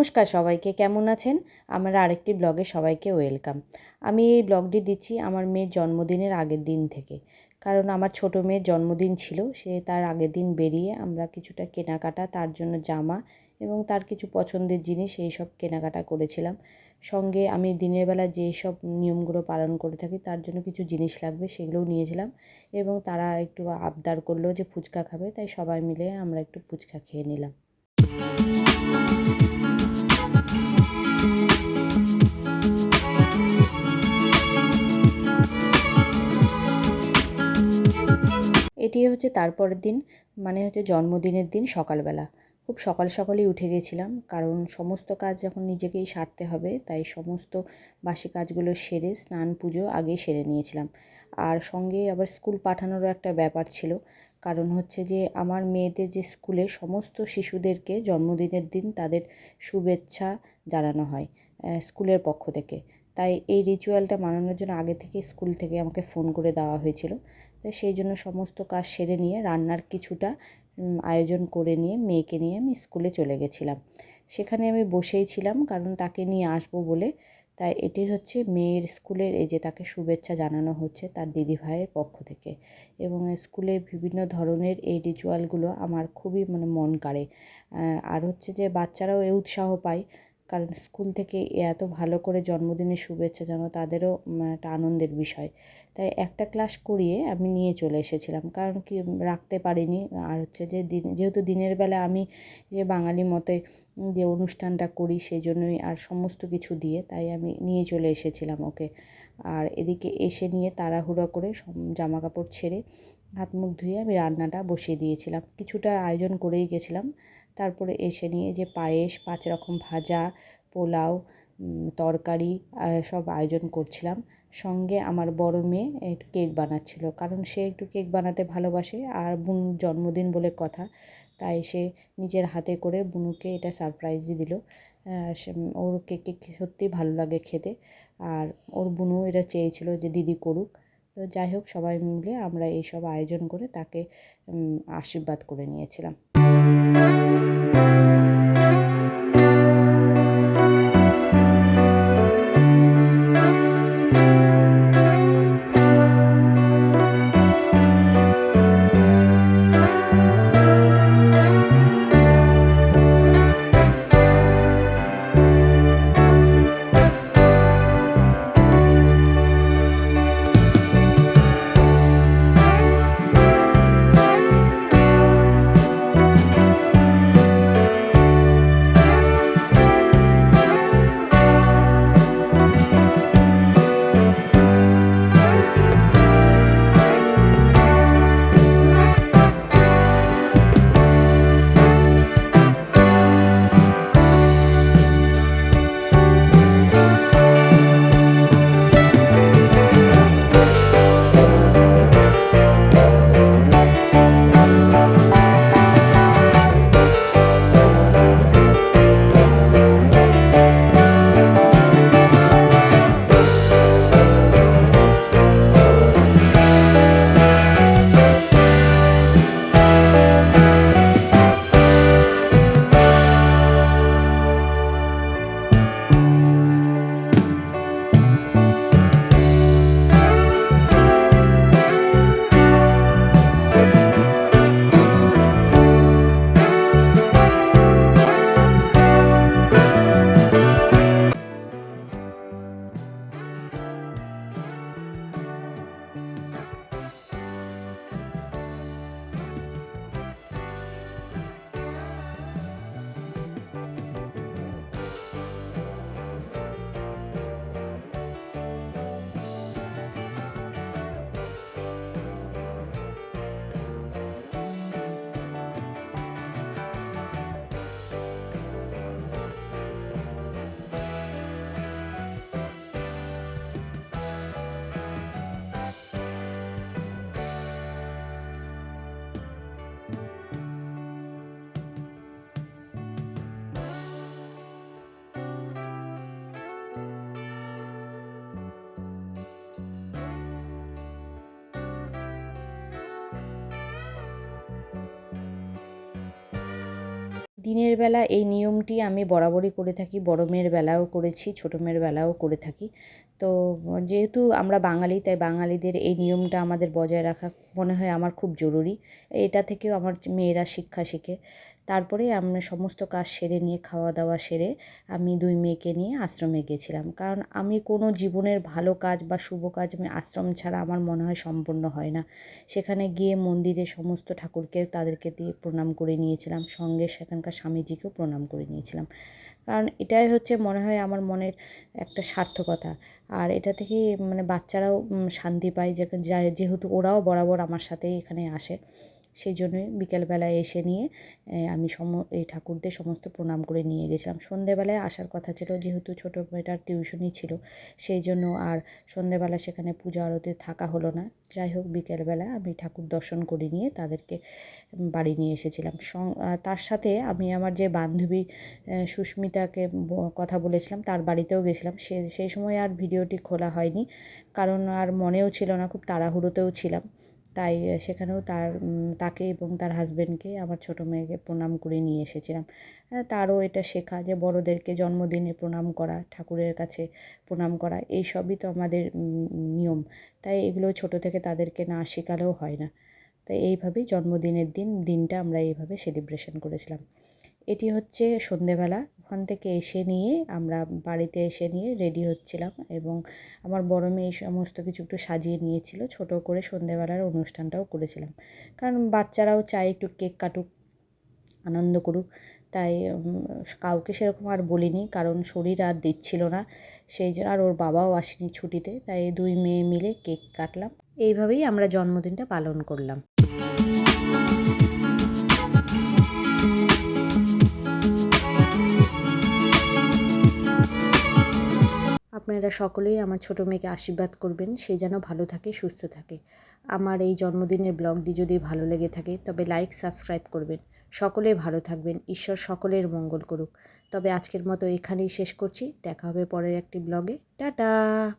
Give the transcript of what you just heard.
নমস্কার সবাইকে, কেমন আছেন? আমার আরেকটি ব্লগে সবাইকে ওয়েলকাম। আমি এই ব্লগটি দিচ্ছি আমার মেয়ের জন্মদিনের আগের দিন থেকে। কারণ আমার ছোটো মেয়ের জন্মদিন ছিল, সে তার আগের দিন বেরিয়ে আমরা কিছুটা কেনাকাটা, তার জন্য জামা এবং তার কিছু পছন্দের জিনিস এই সব কেনাকাটা করেছিলাম। সঙ্গে আমি দিনের বেলা যে সব নিয়মগুলো পালন করে থাকি, তার জন্য কিছু জিনিস লাগবে সেগুলোও নিয়েছিলাম এবং তারা একটু আবদার করল যে ফুচকা খাবে, তাই সবাই মিলে আমরা একটু ফুচকা খেয়ে নিলাম। হচ্ছে তারপরের দিন মানে হচ্ছে জন্মদিনের দিন সকালবেলা। খুব সকাল সকালেই উঠে গেছিলাম, কারণ সমস্ত কাজ যখন নিজেকেই সারতে হবে, তাই সমস্ত বাসি কাজগুলো সেরে স্নান, পুজো আগেই সেরে নিয়েছিলাম। আর সঙ্গে আবার স্কুল পাঠানোরও একটা ব্যাপার ছিল, কারণ হচ্ছে যে আমার মেয়েদের যে স্কুলে সমস্ত শিশুদেরকে জন্মদিনের দিন তাদের শুভেচ্ছা জানানো হয় স্কুলের পক্ষ থেকে। তাই এই রিচুয়ালটা মানানোর জন্য আগে থেকে স্কুল থেকে আমাকে ফোন করে দেওয়া হয়েছিল। তাই সেই জন্য সমস্ত কাজ সেরে নিয়ে, রান্নার কিছুটা আয়োজন করে নিয়ে, মেয়েকে নিয়ে আমি স্কুলে চলে গেছিলাম। সেখানে আমি বসেই ছিলাম, কারণ তাকে নিয়ে আসব বলে। তাই এটি হচ্ছে মেয়ের স্কুলের, এই যে তাকে শুভেচ্ছা জানানো হচ্ছে তার দিদিভাইয়ের পক্ষ থেকে। এবং স্কুলে বিভিন্ন ধরনের এই রিচুয়ালগুলো আমার খুবই মানে মন কাড়ে। আর হচ্ছে যে বাচ্চারাও এ উৎসাহ পায়। কারণ স্কুল থেকে এত ভালো করে জন্মদিনের শুভেচ্ছা জানো, তাদেরও একটা আনন্দের বিষয়। তাই একটা ক্লাস করিয়ে আমি নিয়ে চলে এসেছিলাম। কারণ কি রাখতে পারিনি। আর হচ্ছে যে দিন, যেহেতু দিনের বেলা আমি যে বাঙালি মতে যে অনুষ্ঠানটা করি সেই জন্যই আর সমস্ত কিছু দিয়ে, তাই আমি নিয়ে চলে এসেছিলাম ওকে। আর এদিকে এসে নিয়ে তাড়াহুড়ো করে জামা কাপড় ছেড়ে হাত মুখ ধুয়ে আমি রান্নাটা বসিয়ে দিয়েছিলাম। কিছুটা আয়োজন করেই গেছিলাম। তারপরে এসে নিয়ে যে পায়েস, পাঁচ রকম ভাজা, পোলাও তরকারি সব আয়োজন করছিলাম। সঙ্গে আমার বড় মেয়ে একটু কেক বানাচ্ছিল, কারণ সে একটু কেক বানাতে ভালোবাসে আর বুনুর জন্মদিন বলে কথা, তাই সে নিজের হাতে করে বুনুকে এটা সারপ্রাইজই দিল। ওর কেক সত্যিই ভালো লাগে খেতে। আর ওর বুনু এটা চেয়েছিল যে দিদি করুক। তো যাই হোক, সবাই মিলে আমরা এইসব আয়োজন করে তাকে আশীর্বাদ করে নিয়েছিলাম। Música দিনের বেলা এই নিয়মটি আমি বরাবরই করে থাকি। বড় মেয়ের বেলাও করেছি ছোটো মেয়ের বেলাও করে থাকি। তো যেহেতু আমরা বাঙালি, তাই বাঙালিদের এই নিয়মটা আমাদের বজায় রাখা মনে হয় আমার খুব জরুরি। এটা থেকেও আমার মেয়েরা শিক্ষা শেখে। তারপরে আমরা সমস্ত কাজ সেরে নিয়ে খাওয়া দাওয়া সেরে আমি দুই মেয়েকে নিয়ে আশ্রমে গেছিলাম। কারণ আমি কোনো জীবনের ভালো কাজ বা শুভ কাজ আমি আশ্রম ছাড়া আমার মনে হয় সম্পূর্ণ হয় না। সেখানে গিয়ে মন্দিরে সমস্ত ঠাকুরকে তাদেরকে দিয়ে প্রণাম করে নিয়েছিলাম। সঙ্গে সেখানকার স্বামীজিকেও প্রণাম করে নিয়েছিলাম। কারণ এটাই হচ্ছে মনে হয় আমার মনের একটা সার্থকতা। আর এটা থেকে মানে বাচ্চারাও শান্তি পায় যেহেতু ওরাও বরাবর আমার সাথেই এখানে আসে। সেই জন্যই বিকেলবেলায় এসে নিয়ে আমি সম, এই ঠাকুরদের সমস্ত প্রণাম করে নিয়ে গেছিলাম। সন্ধেবেলায় আসার কথা ছিল, যেহেতু ছোটো মেয়েটার টিউশনই ছিল সেই জন্য আর সন্ধেবেলা সেখানে পূজা আরতে থাকা হলো না। যাই হোক, বিকেলবেলা আমি ঠাকুর দর্শন করে নিয়ে তাদেরকে বাড়ি নিয়ে এসেছিলাম। তার সাথে আমি আমার যে বান্ধবী সুস্মিতাকে কথা বলেছিলাম, তার বাড়িতেও গেছিলাম। সে, সেই সময় আর ভিডিওটি খোলা হয়নি, কারণ আর মনেও ছিল না, খুব তাড়াহুড়োতেও ছিলাম। তাই সেখানেও তার তাকে এবং তার হাজবেন্ডকে আমার ছোটো মেয়েকে প্রণাম করে নিয়ে এসেছিলাম। তারও এটা শেখা যে বড়োদেরকে জন্মদিনে প্রণাম করা, ঠাকুরের কাছে প্রণাম করা, এই সবই তো আমাদের নিয়ম। তাই এগুলো ছোটো থেকে তাদেরকে না শেখালেও হয় না। তাই এইভাবেই জন্মদিনের দিন, দিনটা আমরা এইভাবে সেলিব্রেশন করেছিলাম। এটি হচ্ছে সন্ধেবেলা ওখান থেকে এসে নিয়ে আমরা বাড়িতে এসে নিয়ে রেডি হচ্ছিলাম এবং আমার বড় মেয়ে সমস্ত কিছু একটু সাজিয়ে নিয়েছিল, ছোট করে সন্ধেবেলার অনুষ্ঠানটাও করেছিলাম। কারণ বাচ্চারাও চায় একটু কেক কাটুক, আনন্দ করুক, তাই কাউকে সেরকম আর বলিনি, কারণ শরীর আর দিচ্ছিল না, সেই জন্য আর ওর বাবাও আসেনি ছুটিতে, তাই দুই মেয়ে মিলে কেক কাটলাম। এইভাবেই আমরা জন্মদিনটা পালন করলাম। আপনারা সকলেই আমার ছোটো মেয়েকে আশীর্বাদ করবেন, সে যেন ভালো থাকে, সুস্থ থাকে। আমার এই জন্মদিনের ব্লগটি যদি ভালো লেগে থাকে, তবে লাইক সাবস্ক্রাইব করবেন। সকলে ভালো থাকবেন, ঈশ্বর সকলের মঙ্গল করুক। তবে আজকের মতো এখানেই শেষ করছি। দেখা হবে পরের একটি ব্লগে। টাটা!